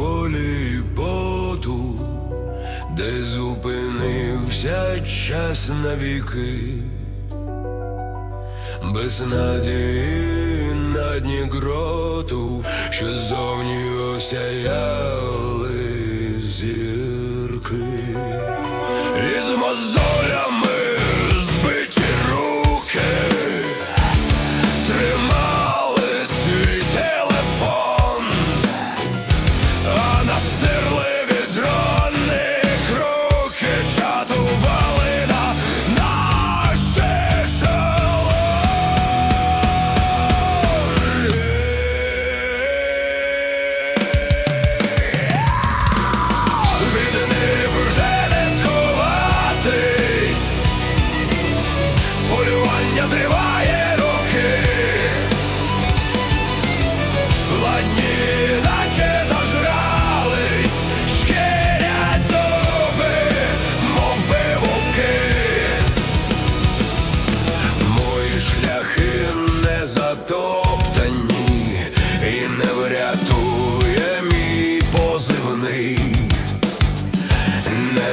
полі поту, де зупинився час навіки, без надії на дні гроту, що зовні осяяли зірки, із.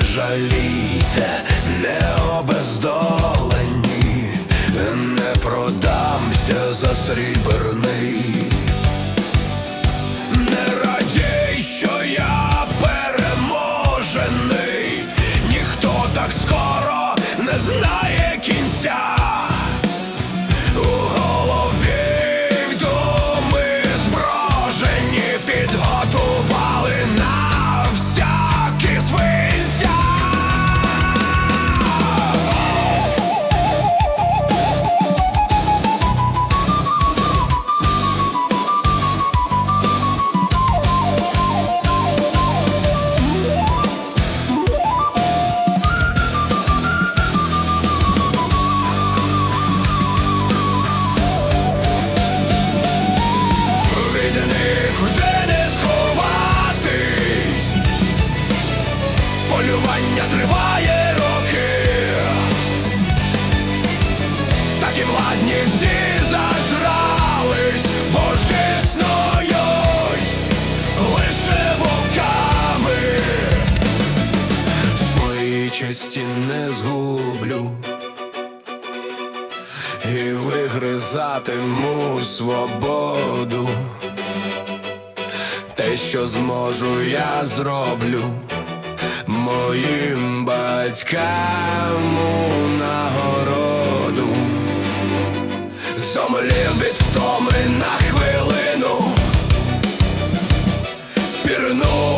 Жалійте, не обездолені, не продамся за сріберний. Не радій, що я переможений, ніхто так скоро не знає кінця. честі не згублю. І вигризатиму свободу, те, що зможу, я зроблю моїм батькам у нагороду, Зомлів від втоми на хвилину. Пірнув